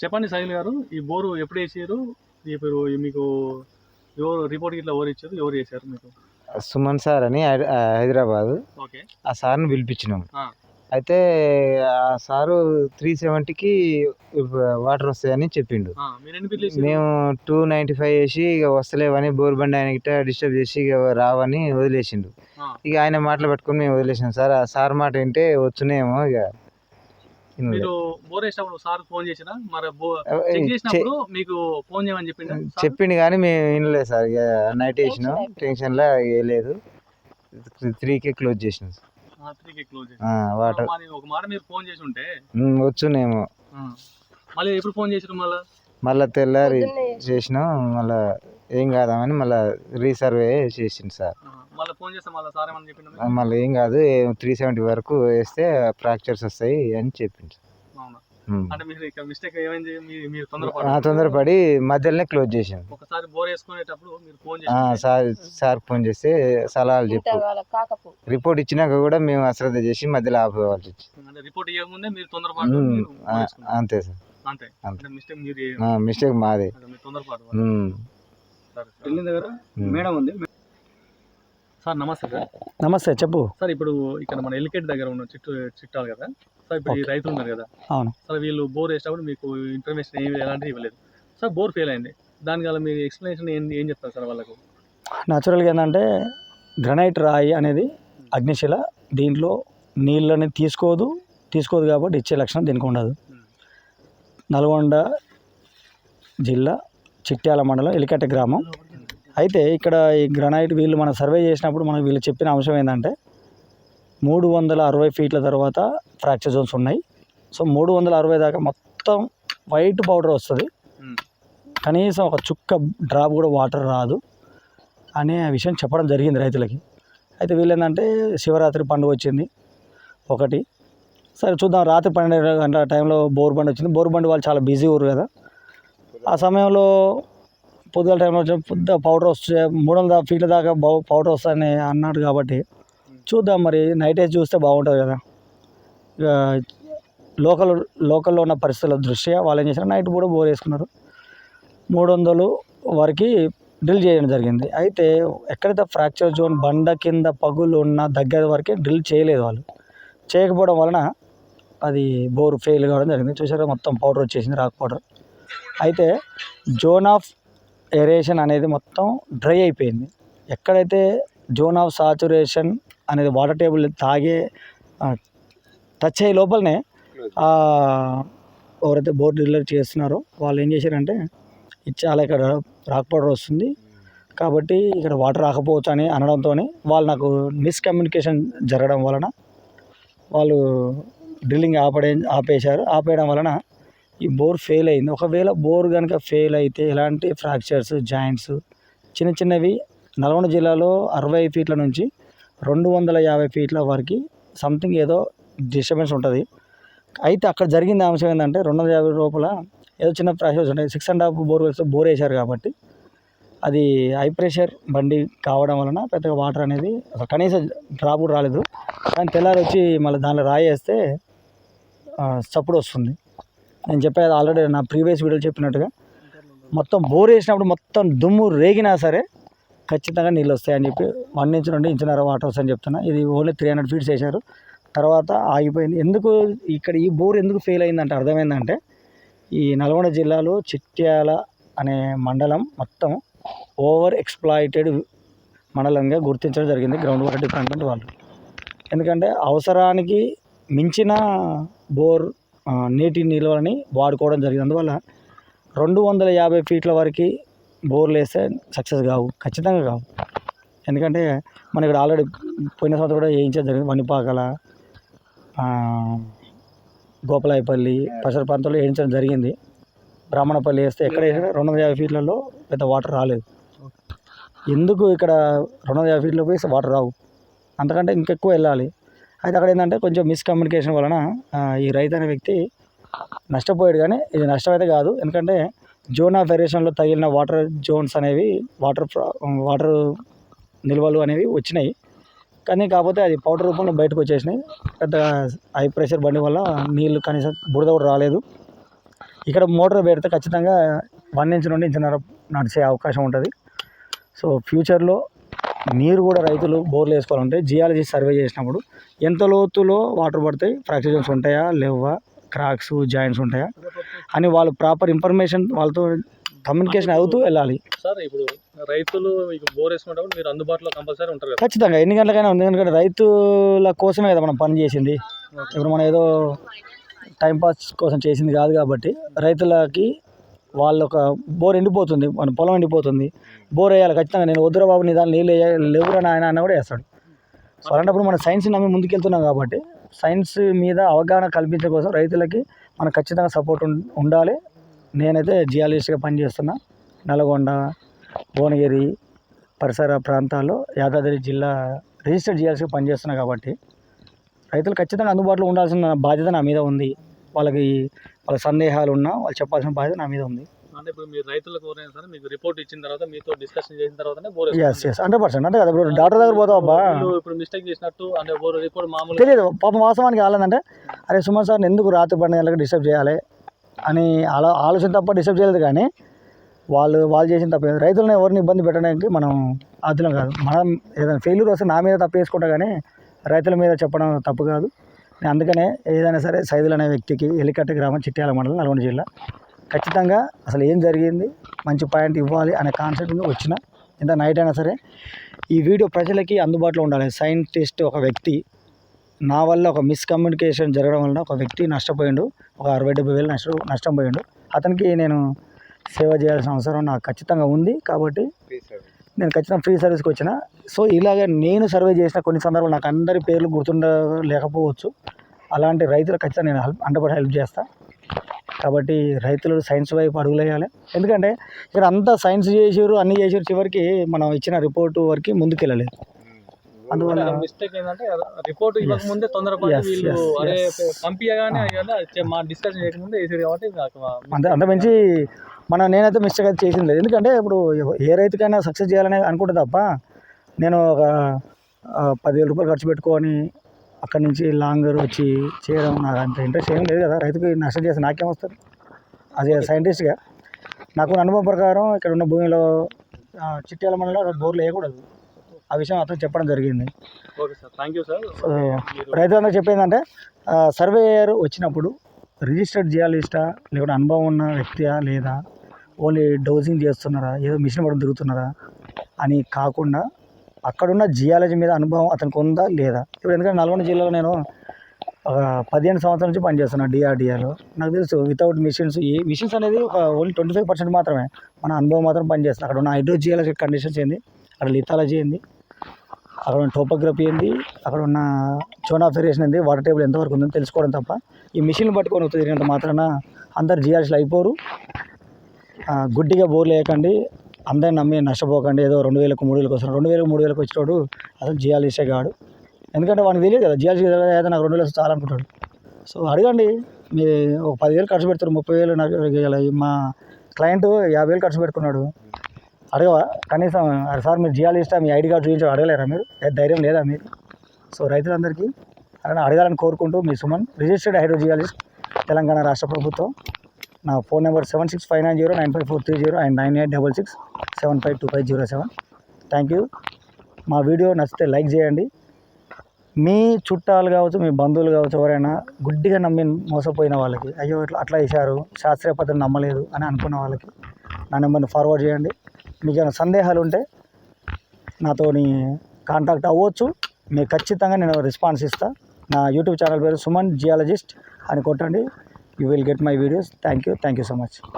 చెప్పండి సైల్ గారు ఈ బోరు ఎప్పుడు వేసారు? ఇప్పుడు మీకు ఎవరు రిపోర్ట్ ఇట్లా ఎవరు ఇచ్చారు? ఎవరు చేశారు మీకు? సుమన్ సార్ అని హైదరాబాద్. ఓకే. ఆ సార్ని పిలిపించినాం. అయితే ఆ సారు త్రీ సెవెంటీకి వాటర్ వస్తాయని చెప్పిండు. మేము టూ నైంటీ ఫైవ్ వేసి ఇక వస్తలేవని బోర్ బండి ఆయన గిట్ట డిస్టర్బ్ చేసి ఇక రావని వదిలేసిండు. ఇక ఆయన మాటలు పట్టుకొని మేము వదిలేసాం సార్. ఆ సార్ మాట వింటే వచ్చునేమో ఇక. మీరు బోర్ వేసినప్పుడు సార్ ఫోన్ చేసినా? మరి చెక్ చేసినప్పుడు మీకు ఫోన్ చేయమని చెప్పిండు? చెప్పిండు కానీ మేము వినలేదు సార్. ఇక నైట్ వేసినాం టెన్షన్లో వేయలేదు త్రీకే క్లోజ్ చేసినాం త్రీకి క్లోజ్ వాటర్ ఒక మాట మీరు ఫోన్ చేసి ఉంటే? వచ్చునేమో. మళ్ళీ ఎప్పుడు ఫోన్ చేసారు మళ్ళీ? మళ్ళీ తెల్లారి చేసినాం మళ్ళీ ఏం కాదామని మళ్ళీ రీసర్వే చేసిండు సార్. మళ్ళీ ఫోన్ చేస్తే మళ్ళీ సార్ ఏమని చెప్పిండు మళ్ళీ ఏం కాదు త్రీ సెవెంటీ వరకు వేస్తే ఫ్రాక్చర్స్ వస్తాయి అని చెప్పిండు. అవునా? ఉమ్. అంటే మీరు ఇక మిస్టేక్ ఏమైంది? మీ- మీరు ఆ, తొందరపడి తొందరపడి మధ్యలోనే క్లోజ్ చేసాం ఒకసారి బోర్ వేసుకునేటప్పుడు మీరు ఫోన్ ఆ, చేసి సార్ సార్ ఫోన్ చేస్తే సలహాలు చెప్పు. రిపోర్ట్ ఇచ్చినాక కూడా మేము అశ్రద్ధ చేసి మధ్యలో ఆపేవాల్సి వచ్చింది. రిపోర్ట్ ఇవ్వకముందే మీరు. అంతే సార్. అంతే. మిస్టేక్ మీరు ఆ, మిస్టేక్ మాదే. తొందరపాటు సరే. దగ్గర. మేడం ఉంది. సార్ నమస్తే సార్. నమస్తే చెప్పు. సార్ ఇప్పుడు ఇక్కడ మన ఎలికేట్ దగ్గర ఉన్న చిట్టు చిట్టాలు కదా? సార్ ఇప్పుడు ఈ. రైతులు ఉన్నారు కదా? అవును. సార్ వీళ్ళు బోర్ వేసినప్పుడు మీకు ఇన్ఫర్మేషన్ ఏమి ఎలాంటివి ఇవ్వలేదు. సార్ బోర్ ఫెయిల్ అయింది. దానికి గల మీరు ఎక్స్ప్లెనేషన్ ఏం ఏం చెప్తారు సార్ వాళ్ళకు? న్యాచురల్గా ఏంటంటే గ్రనైట్ రాయి అనేది అగ్నిశిల. దీంట్లో నీళ్ళని తీసుకోదు తీసుకోదు కాబట్టి ఇచ్చే లక్షణం దీనికి ఉండదు. నల్గొండ జిల్లా చిట్యాల మండలం ఎలికట్ట గ్రామం. అయితే ఇక్కడ ఈ గ్రనైట్ వీళ్ళు మనం సర్వే చేసినప్పుడు మనకు వీళ్ళు చెప్పిన అంశం ఏంటంటే మూడు వందల అరవై ఫీట్ల తర్వాత ఫ్రాక్చర్ జోన్స్ ఉన్నాయి. సో మూడు వందల అరవై దాకా మొత్తం వైట్ పౌడర్ వస్తుంది. కనీసం ఒక చుక్క డ్రాప్ కూడా వాటర్ రాదు అనే విషయం చెప్పడం జరిగింది రైతులకి. అయితే వీళ్ళు ఏంటంటే శివరాత్రి పండుగ వచ్చింది ఒకటి. సరే చూద్దాం రాత్రి పన్నెండు గంటల టైంలో బోర్ బండి వచ్చింది. బోర్ బండి వాళ్ళు చాలా బిజీ ఊరు కదా. ఆ సమయంలో పొద్దుగల టైంలో పెద్ద పౌడర్ వస్తే మూడు వందల ఫీట్ల దాకా బౌ పౌడర్ వస్తుందని అన్నాడు కాబట్టి చూద్దాం మరి. నైట్ వేసి చూస్తే బాగుంటుంది కదా. ఇక లోకల్ లోకల్లో ఉన్న పరిస్థితుల దృష్ట్యా వాళ్ళు ఏం చేశారు? నైట్ కూడా బోర్ వేసుకున్నారు మూడు వందలు వరకు డ్రిల్ చేయడం జరిగింది. అయితే ఎక్కడైతే ఫ్రాక్చర్ జోన్ బండ కింద పగులు ఉన్న దగ్గర వరకే డ్రిల్ చేయలేదు వాళ్ళు. చేయకపోవడం వలన అది బోర్ ఫెయిల్ కావడం జరిగింది. చూసారా మొత్తం పౌడర్ వచ్చేసింది రాక్ పౌడర్ అయితే జోన్ ఆఫ్ ఎరేషన్ అనేది మొత్తం డ్రై అయిపోయింది. ఎక్కడైతే జోన్ ఆఫ్ సాచురేషన్ అనేది వాటర్ టేబుల్ తాగే టచ్ అయ్యే లోపలనే ఎవరైతే బోర్డు డెలివరీ చేస్తున్నారో వాళ్ళు ఏం చేశారంటే చాలా ఇక్కడ రాక్ పౌడర్ వస్తుంది. కాబట్టి ఇక్కడ వాటర్ రాకపోవచ్చు అని అనడంతో వాళ్ళు నాకు మిస్కమ్యూనికేషన్ జరగడం వలన వాళ్ళు డ్రిల్లింగ్ ఆపడే ఆపేశారు. ఆపేయడం వలన ఈ బోర్ ఫెయిల్ అయింది. ఒకవేళ బోర్ కనుక ఫెయిల్ అయితే ఎలాంటి ఫ్రాక్చర్స్ జాయింట్స్ చిన్న చిన్నవి నల్గొండ జిల్లాలో అరవై ఫీట్ల నుంచి రెండు వందల యాభై ఫీట్ల వరకు సంథింగ్ ఏదో డిస్టర్బెన్స్ ఉంటుంది. అయితే అక్కడ జరిగిన అంశం ఏంటంటే రెండు వందల యాభై లోపల ఏదో చిన్న ప్రెషర్స్ ఉంటాయి. సిక్స్ అండ్ హాఫ్ బోర్ వేస్తే బోర్ వేశారు కాబట్టి అది హై ప్రెషర్ బండి కావడం వలన పెద్దగా వాటర్ అనేది కనీసం డ్రాప్ కూడా రాలేదు. కానీ తెల్లారి వచ్చి మళ్ళీ దాంట్లో రాయేస్తే చప్పుడు వస్తుంది. నేను చెప్పేది ఆల్రెడీ నా ప్రీవియస్ వీడియో చెప్పినట్టుగా మొత్తం బోర్ వేసినప్పుడు మొత్తం దుమ్ము రేగినా సరే ఖచ్చితంగా నీళ్ళు వస్తాయని చెప్పి వన్ ఇంచ్ నుండి ఇంచున్నర వాటర్ వస్తాయని చెప్తున్నా. ఇది ఓన్లీ త్రీ హండ్రెడ్ ఫీట్స్ వేశారు. తర్వాత ఆగిపోయింది. ఎందుకు ఇక్కడ ఈ బోర్ ఎందుకు ఫెయిల్ అయిందంటే అర్థమైందంటే ఈ నల్గొండ జిల్లాలో చిట్యాల అనే మండలం మొత్తం ఓవర్ ఎక్స్ప్లాయిటెడ్ మండలంగా గుర్తించడం జరిగింది గ్రౌండ్ వాటర్ డిపార్ట్మెంట్ వాళ్ళు. ఎందుకంటే అవసరానికి మించిన బోర్ నీటి నిల్వని వాడుకోవడం జరిగింది. అందువల్ల రెండు వందల యాభై ఫీట్ల వరకు బోర్లు వేస్తే సక్సెస్ కావు ఖచ్చితంగా కావు. ఎందుకంటే మన ఇక్కడ ఆల్రెడీ పోయిన సంవత్సరం కూడా వేయించడం జరిగింది. వనిపాకల గోపలాయపల్లి పరిసర ప్రాంతాల్లో వేయించడం జరిగింది. బ్రాహ్మణపల్లి వేస్తే ఎక్కడ వేసినా రెండు వందల యాభై ఫీట్లలో పెద్ద వాటర్ రాలేదు. ఎందుకు ఇక్కడ రెండు వందల యాభై ఫీట్లో పోయి వాటర్ రావు? అంతకంటే ఇంకెక్కువ వెళ్ళాలి. అయితే అక్కడ ఏంటంటే కొంచెం మిస్కమ్యూనికేషన్ వలన ఈ రైతు అనే వ్యక్తి నష్టపోయాడు కానీ ఇది నష్టం అయితే కాదు. ఎందుకంటే జోన్ ఆఫ్ వేరియేషన్లో తగిలిన వాటర్ జోన్స్ అనేవి వాటర్ వాటర్ నిల్వలు అనేవి వచ్చినాయి. కానీ కాకపోతే అది పౌడర్ రూపంలో బయటకు వచ్చేసినాయి. పెద్ద హై ప్రెషర్ బండి వల్ల నీళ్ళు కనీసం బురద కూడా రాలేదు. ఇక్కడ మోటార్ పెడితే ఖచ్చితంగా వన్ ఇంచ్ నుండి ఇంచున్నర నడిచే అవకాశం ఉంటుంది. సో ఫ్యూచర్లో నీరు కూడా రైతులు బోర్లు వేసుకోవాలంటే జియాలజీ సర్వే చేసినప్పుడు ఎంత లోతులో వాటర్ పడతాయి ఫ్రాక్చర్ జోన్స్ ఉంటాయా లేవా క్రాక్స్ జాయింట్స్ ఉంటాయా అని వాళ్ళు ప్రాపర్ ఇన్ఫర్మేషన్ వాళ్ళతో కమ్యూనికేషన్ అవుతూ వెళ్ళాలి. సార్ ఇప్పుడు రైతులు బోర్ వేసుకున్నప్పుడు మీరు అందుబాటులో కంపల్సరీ ఉంటారు కదా? ఖచ్చితంగా ఎన్ని గంటలకైనా ఉంది. ఎందుకంటే రైతుల కోసమే కదా మనం పని చేసింది. ఇప్పుడు మనం ఏదో టైంపాస్ కోసం చేసింది కాదు కాబట్టి రైతులకి వాళ్ళ ఒక బోర్ ఎండిపోతుంది మన పొలం ఎండిపోతుంది. బోర్ వేయాలి ఖచ్చితంగా. నేను వద్దురా బాబు నీ దాని నీళ్ళు లేవురా నాయన అన్న కూడా వేస్తాడు. సో అలాంటప్పుడు మనం సైన్స్ నమ్మి ముందుకెళ్తున్నాం కాబట్టి సైన్స్ మీద అవగాహన కల్పించడం కోసం రైతులకి మనకు ఖచ్చితంగా సపోర్ట్ ఉండాలి. నేనైతే జియాలజిస్ట్గా పనిచేస్తున్నా. నల్గొండ భువనగిరి పరిసర ప్రాంతాల్లో యాదాద్రి జిల్లా రిజిస్టర్ జియాలజిస్ట్గా పనిచేస్తున్నా కాబట్టి రైతులు ఖచ్చితంగా అందుబాటులో ఉండాల్సిన బాధ్యత నా మీద ఉంది. వాళ్ళకి వాళ్ళ సందేహాలు ఉన్నా వాళ్ళు చెప్పాల్సిన బాధ్యత నా మీద ఉంది. అంటే ఇప్పుడు మీరు రైతులకు ఎవరైనా సరే మీకు రిపోర్ట్ ఇచ్చిన తర్వాత మీతో డిస్కషన్ చేసిన తర్వాతనే bore S S hundred percent అంటే కదా ఇప్పుడు డాక్టర్ దగ్గర పోతావు అబ్బా ఇప్పుడు మిస్టేక్ చేసినట్టు అంటే బోర్ రిపోర్ట్ మామూలు తెలియదు పాపం వాస్తవానికి కాలేదంటే అరే సుమన్ సార్ ఎందుకు రాత్రి పన్నెండు గంటలకు డిస్టర్బ్ చేయాలి అని ఆలో ఆలోచన తప్ప డిస్టర్బ్ చేయలేదు కానీ వాళ్ళు వాళ్ళు చేసిన తప్ప రైతులను ఎవరిని ఇబ్బంది పెట్టడానికి మనం ఆతులం కాదు. మనం ఏదైనా ఫెయిల్యూర్ వస్తే నా మీద తప్పు వేసుకుంటా కానీ రైతుల మీద చెప్పడం తప్పు కాదు. అందుకనే ఏదైనా సరే సైదులు అనే వ్యక్తికి ఎలికట్ట గ్రామం చిట్యాల మండలం నల్గొండ జిల్లా. ఖచ్చితంగా అసలు ఏం జరిగింది? మంచి పాయింట్ ఇవ్వాలి అనే కాన్సెప్ట్ మీద వచ్చిన ఎంత నైట్ అయినా సరే ఈ వీడియో ప్రజలకి అందుబాటులో ఉండాలి. సైంటిస్ట్ ఒక వ్యక్తి నా వల్ల ఒక మిస్కమ్యూనికేషన్ జరగడం వలన ఒక వ్యక్తి నష్టపోయిండు. ఒక అరవై డెబ్బై వేలు నష్టం నష్టం పోయిండు అతనికి నేను సేవ చేయాల్సిన అవసరం నాకు ఖచ్చితంగా ఉంది కాబట్టి నేను ఖచ్చితంగా ఫ్రీ సర్వీస్కి వచ్చిన. సో ఇలాగ నేను సర్వే చేసిన కొన్ని సందర్భాలు నాకు అందరి పేర్లు గుర్తుండ లేకపోవచ్చు. అలాంటి రైతులకు ఖచ్చితంగా నేను హెల్ప్ హండ్రెడ్ హెల్ప్ చేస్తా. కాబట్టి రైతులు సైన్స్ వైపు అడుగులేయాలి ఎందుకంటే ఇక్కడ అంతా సైన్స్ చేసారు అన్నీ చేసారు చివరికి మనం ఇచ్చిన రిపోర్టు వరకు ముందుకు వెళ్ళలేదు అందువల్ల మిస్టేక్ ఏంటంటే రిపోర్ట్ ఇవ్వక ముందే తొందరపడి వీళ్ళు అరే. పంపించగానే మా డిస్కషన్ చేయకముందే వేసారు కాబట్టి అంత అంత మించి మనం నేనైతే మిస్టేక్ అయితే చేసింది లేదు. ఎందుకంటే ఇప్పుడు ఏ రైతుకైనా సక్సెస్ చేయాలని అనుకుంటే తప్ప నేను ఒక పదివేల రూపాయలు ఖర్చు పెట్టుకొని అక్కడి నుంచి లాంగర్ వచ్చి చేయడం నాకు అంత ఇంట్రెస్ట్ ఏం లేదు కదా. రైతుకి నష్టం చేస్తే నాకేం వస్తుంది? అది సైంటిస్ట్గా నాకు అనుభవం ప్రకారం ఇక్కడ ఉన్న భూమిలో ఆ, చిట్యాల మండలంలో బోర్లు వేయకూడదు. ఆ విషయం అతను చెప్పడం జరిగింది. Okay sir. Thank you sir so మీరు రైతులందరూ చెప్పేందంటే సర్వేయర్ వచ్చినప్పుడు రిజిస్టర్డ్ జియాలిస్టా లేకుంటే అనుభవం ఉన్న వ్యక్తియా లేదా ఓన్లీ డోజింగ్ చేస్తున్నారా ఏదో మిషన్ పడి తిరుగుతున్నారా అని కాకుండా అక్కడున్న జియాలజీ మీద అనుభవం అతనికి ఉందా లేదా? ఇప్పుడు ఎందుకంటే నల్గొండ జిల్లాలో నేను ఒక పదిహేను సంవత్సరాల నుంచి పనిచేస్తున్నాను డిఆర్డిఆర్లో నాకు తెలుసు వితౌట్ మిషన్స్ ఈ మిషన్స్ అనేది ఒక ఓన్లీ ట్వంటీ ఫైవ్ పర్సెంట్ మాత్రమే. మన అనుభవం మాత్రం పనిచేస్తుంది. అక్కడ ఉన్న హైడ్రో జియాలజీ కండిషన్స్ ఏంది? అక్కడ లిథాలజీ ఏంది? అక్కడ ఉన్న టోపోగ్రఫీ ఏంది? అక్కడ ఉన్న చోనా ఫెరేషన్ ఏంది? వాటర్ టేబుల్ ఎంతవరకు ఉందని తెలుసుకోవడం తప్ప ఈ మిషన్ పట్టుకొని వస్తుంది తిరిగినంత మాత్రాన అందరు జియాలజీలు అయిపోరు. గుడ్డిగా బోర్లు వేయకండి. అందరిని నమ్మి నష్టపోకండి. ఏదో రెండు వేలకు మూడు వేలకు వస్తున్నాడు. రెండు వేలకు మూడు వేలకు వచ్చేటోడు అసలు జియాలజిస్టే కాడు ఎందుకంటే వాడికి తెలియదు కదా జియాలజీ అయితే నాకు రెండు వేలు వస్తే చాలా అనుకుంటాడు. సో అడగండి. మీ ఒక పదివేలు ఖర్చు పెడతారు ముప్పై వేలు నాకు మా క్లయింట్ యాభై వేలు ఖర్చు పెట్టుకున్నాడు. అడగవా? కనీసం అరే సార్ మీరు జియాలిస్టా మీ ఐడి కార్డు చూపించి అడగలేరా మీరు? ధైర్యం లేదా మీరు సో రైతులందరికీ అలా అడగాలని కోరుకుంటూ మీ సుమన్ రిజిస్టర్డ్ హైడ్రోజియాలజిస్ట్ తెలంగాణ రాష్ట్ర ప్రభుత్వం. నా phone number seven six five nine zero nine five four three zero and nine eight double six seven five two five zero seven. Thank you. మా వీడియో నచ్చితే లైక్ చేయండి. మీ చుట్టాలు కావచ్చు మీ బంధువులు కావచ్చు ఎవరైనా గుడ్డిగా నమ్మి మోసపోయిన వాళ్ళకి అయ్యో ఇట్లా అట్లా చేశారు శాస్త్రీయ పద్ధతి నమ్మలేదు అని అనుకున్న వాళ్ళకి నా నెంబర్ని ఫార్వర్డ్ చేయండి. మీకు ఏమైనా సందేహాలు ఉంటే నాతోని కాంటాక్ట్ అవ్వచ్చు. మీకు ఖచ్చితంగా నేను రెస్పాన్స్ ఇస్తా. నా యూట్యూబ్ ఛానల్ పేరు సుమన్ జియాలజిస్ట్ అని కొట్టండి. you will get my videos. Thank you. Thank you so much.